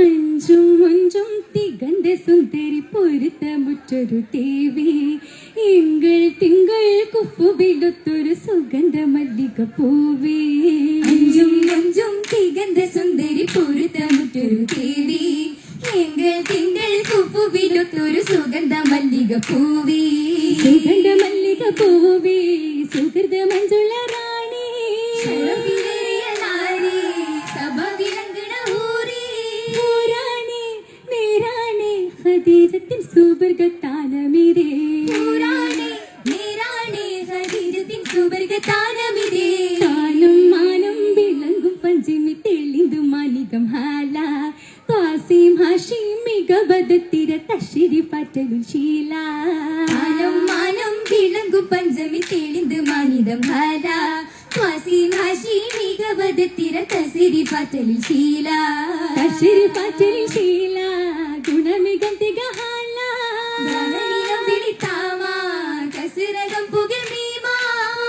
അഞ്ചും അഞ്ചും തികണ്ട സുന്ദരി പൊരുത്തമുറ്റൊരു ദേവി. എങ്കൾ തിങ്കൾ കുപ്പുവിലൊത്തൊരു സുഗന്ധ മല്ലിക പൂവേ. അഞ്ചും അഞ്ചും തികണ്ട സുന്ദരി പൊരുത്തമുറ്റൊരു ദേവി. എങ്കൾ തിങ്കൾ കുപ്പുവിലൊത്തൊരു സുഗന്ധ മല്ലിക പൂവേ. സുഗന്ധ മല്ലിക പൂവേ. ഊരാണി, നീരാണി, ഖദീജത്തിൻ സുവർഗത്താനമിതേ. താനും മാനം വിളങ്ങും പഞ്ചമി തെളിന്തു മാനികം ഹാല. കാസിം ഹാഷിം മികവദത്തിര തശ്ശിരി പറ്റലും ശീല. മാനം മാനം വിളങ്ങും പഞ്ചമി തെളിന്ത് മാനിതം ഹാല. ವಾಸಿನಾಶಿ ನಿಗವದತ್ತಿರ ಕಸಿರಿ ಪಾಚಲಿ ಶೀಲ ಕಸಿರಿ ಪಾಚಲಿ ಶೀಲ ಗುಣಮಿಗಂತಿಗ ಹಾಲ ದಾನವೀನಂ ಬಿಡಿತಾಮ ಕಸಿರಗಂ ಪುಗೆ ಮೀಮಾ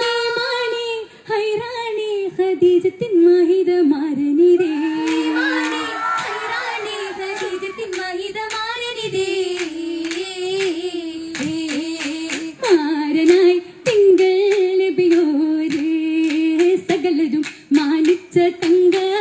ಮೀಮಾಣಿ ಹೈರಾಣಿ ಖದೀಜ ತಿನ್ಮಾ பச்சை தங்க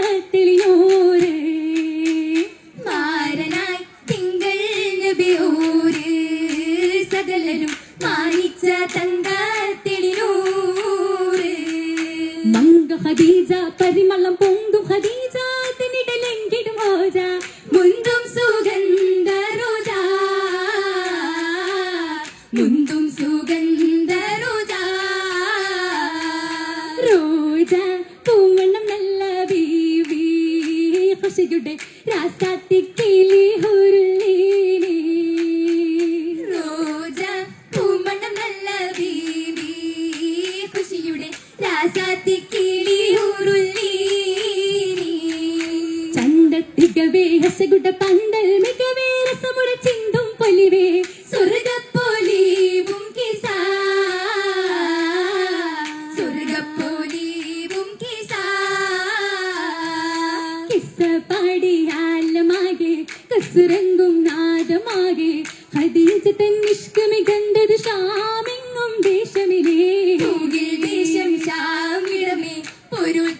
കസുരങ്കും നാദമാകെ. ഖദീജ തൻ നിഷ്കമികണ്ടത് ഷാമെങ്ങും ദേശമിലേ. ദേശം ഷാമിടമേ പൊരുൾ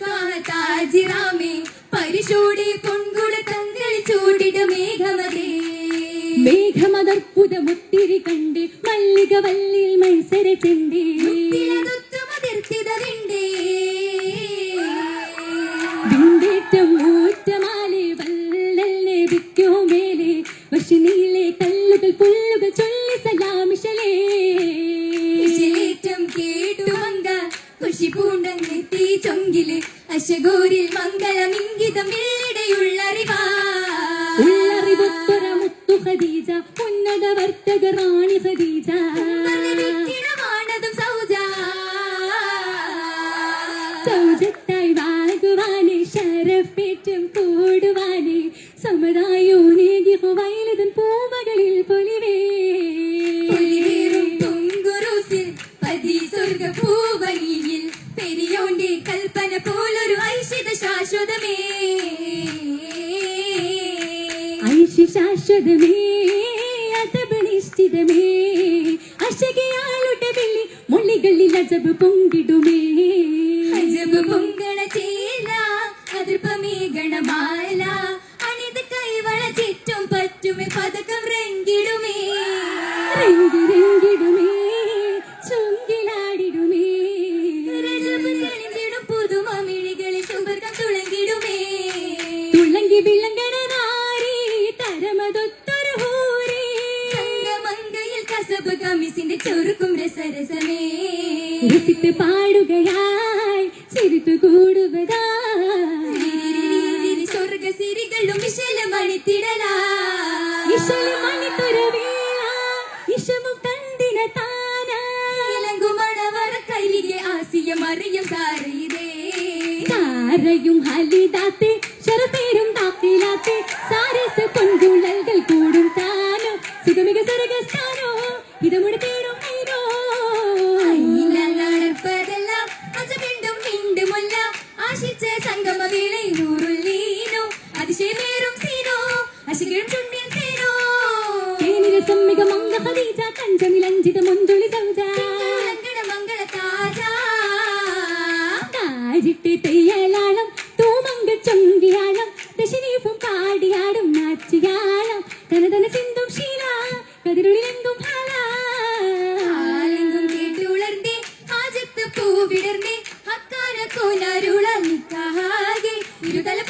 താജിറാമേ. പരിശോടെ പൊൻകുട തങ്കൾ ചൂടിട മേഘമതേ. മേഘമതർപ്പുതമൊത്തിരി കണ്ട് മല്ലിക വല്ലിൽ മത്സര ഉന്നത വർത്തക റാണി സൗജ. സൗജത്തായി വാകുവാനെ ശരഫേറ്റം കൂടുവാനെ സമതായോ നേകി വയലതൻ പൂമകളിൽ പൊലിവേ. പെരിയോന്റെ കൽപ്പന പോലൊരു ശാശ്വതമേ. ഐഷി ശാശ്വതമേ. അജബ് പൊങ്കിടുമേ. അജബ് പൊങ്കണ ചേല അതിർപ്പമേ ഗണമാല. അണിത് കൈവള ചുറ്റും പറ്റുമേ പതക്കം രംഗിടുമേ. രംഗി രംഗിടുമേ ചുങ്കിലാടിടുമേ. രജബ് തെളിഞ്ഞിടും പുതുമമിഴികളിൽ സമ്പർക്കം തുളങ്ങിടുമേ തുളങ്കി വിളങ്കണ നാരി തരമതൊത്തൊരു ഹൂരി. തങ്കമങ്കയിൽ കസബ് കമിസിന്റെ രസരസമേ രസിത്ത് പാടുകയായി ചിരിത്തു കൂടുവതായി. സ്വർഗ സിരികളും വിശലമണിത്തിടലാ ഇശൽ മണിത്തുരവേള ഇശമും തന്തിന താന ഇലങ്കുമണവറ കൈലിಗೆ ആസിയ മറിയം സാരയിതേ. സാരയും ഹലിതാത്തെ ശരപേരും താത്തിലാത്തെ സാരസ് പൊൻകുഴൽകൾ കൂടും താനോ. സുഖമിക സർഗസ്ഥാനോ ഇതമുടെ പേരും തങ്കമവിളെ നൂറുള്ളീനോ അതിശയമേറും സീനോ അശികിഴും ചുണ്ടിൽ തേനോ. തേനിലെ സമ്മിക മന്ദ ഹദീജ കഞ്ചമിലഞ്ചിത മുന്തുളി ಹಾಗೆ ಇರುತಲ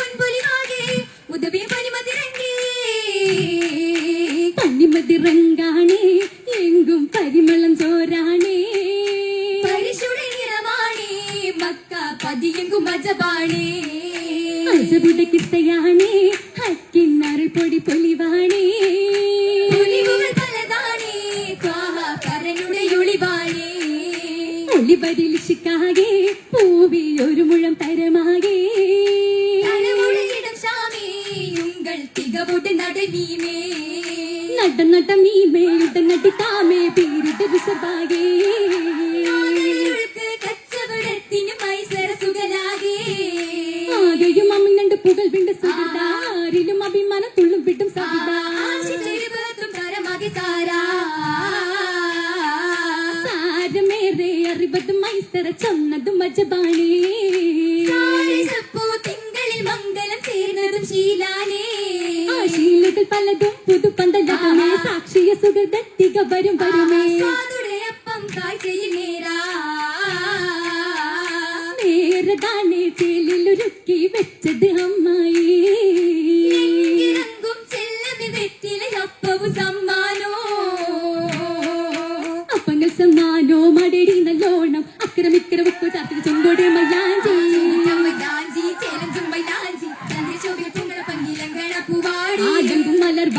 നട മീമേ ഇട നടി താമേ പീരിട വിശബാകെ നാഗങ്ങൾക്ക് കച്ചവടത്തിന് മൈസര സുഖലാകേ ആകെയും അമ്മിനണ്ട് പുകൾ വിണ്ട് സുഖിതാരിലും അഭിമാനം തുള്ളും വിട്ടും സാരമേറെ അറിവതും മൈസര ചൊന്നതും മജബാണേ പലതും പുതു പന്തലകമേ സാക്ഷിയ സുഖദത്തിക വരും വരുമേ. അപ്പം കാഴ്ചയിൽ ചേലിൽ നേരതാണേ ചേലിലൊരുക്കി വെച്ചത് അമ്മായി. ഇറങ്ങും ചെല്ലമി വെറ്റിലെ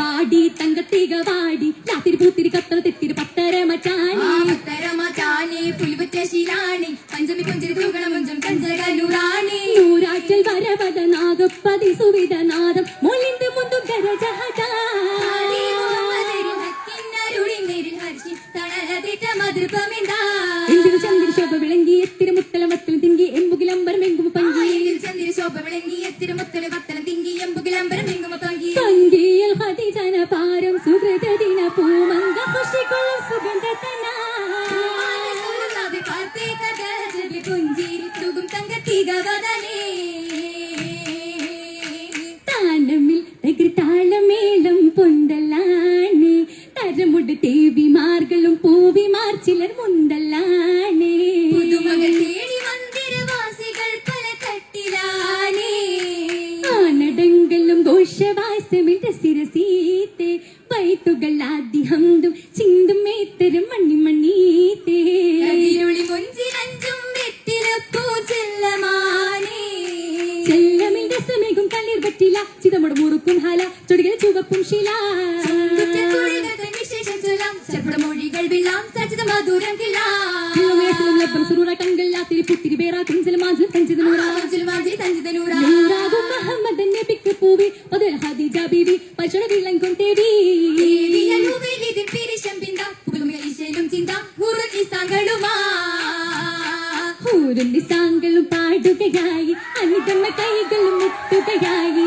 വാടി തങ്കത്തിക പാടി രാത്തിരി പൂത്തിരി കത്തറ തെത്തിരി പത്തര മച്ചാനി പത്തര മച്ചാനി പുലിപുറ്റ ശീലാണി. പഞ്ചമി പുഞ്ചിരി തൂകണ മുഞ്ചം കഞ്ചകനൂറാണി. നൂറാറ്റൽ വരവത നാഗപ്പതി സുവിധ നാദം ഖുഷികൊള്ളും സുഗന്ധതന മാനസുരുകാവി പാർത്തേ കഥ ജബി പുഞ്ചിരി തൂകും തങ്കത്തികവദനേ താനമിൽ തകൃതാളമേളം പൊന്തല്ലാണേ. തരമുട് തേവിമാർകളും പൂവിമാർ ചിലർ മുന്തല്ലാണേ പുതുമകൾ തേടി മന്ദിരവാസികൾ പല തട്ടിലാനേ ആനടങ്കലും ഘോഷവാസമിന്റെ സിരസീത്തെ. വൈത്തുകൾ ആദ്യഹന്തും ചെല്ലമിൽ രസമേകും കണ്ണീർ പറ്റില്ല. ചിതമുട മുറുക്കും ഹല ചുടുകിൽ ചുവപ്പും ശില. കുറ്റക്കുഴികൾ വിശേഷം ചൊല്ലാം ചെറുപ്പുട മൊഴികൾ വില്ലാം സച്ചിത മധുരം കിലോമേറ്ററും ലബ്ബം സുറൂറ കൺകളില്ലാത്തിരി പുത്തിരി പേരാ കുഞ്ചൽ മാഞ്ചൽ കഞ്ചിത നൂറ. മാഞ്ചി തഞ്ചിതനൂറ നൂറാകും മുഹമ്മദ് നബിക്ക് പൂവി അതിൽ ഹദീജ ബീവി പശുട വിളങ്കും തേടി പാടുകയായി गन में कई गल मिट गयाई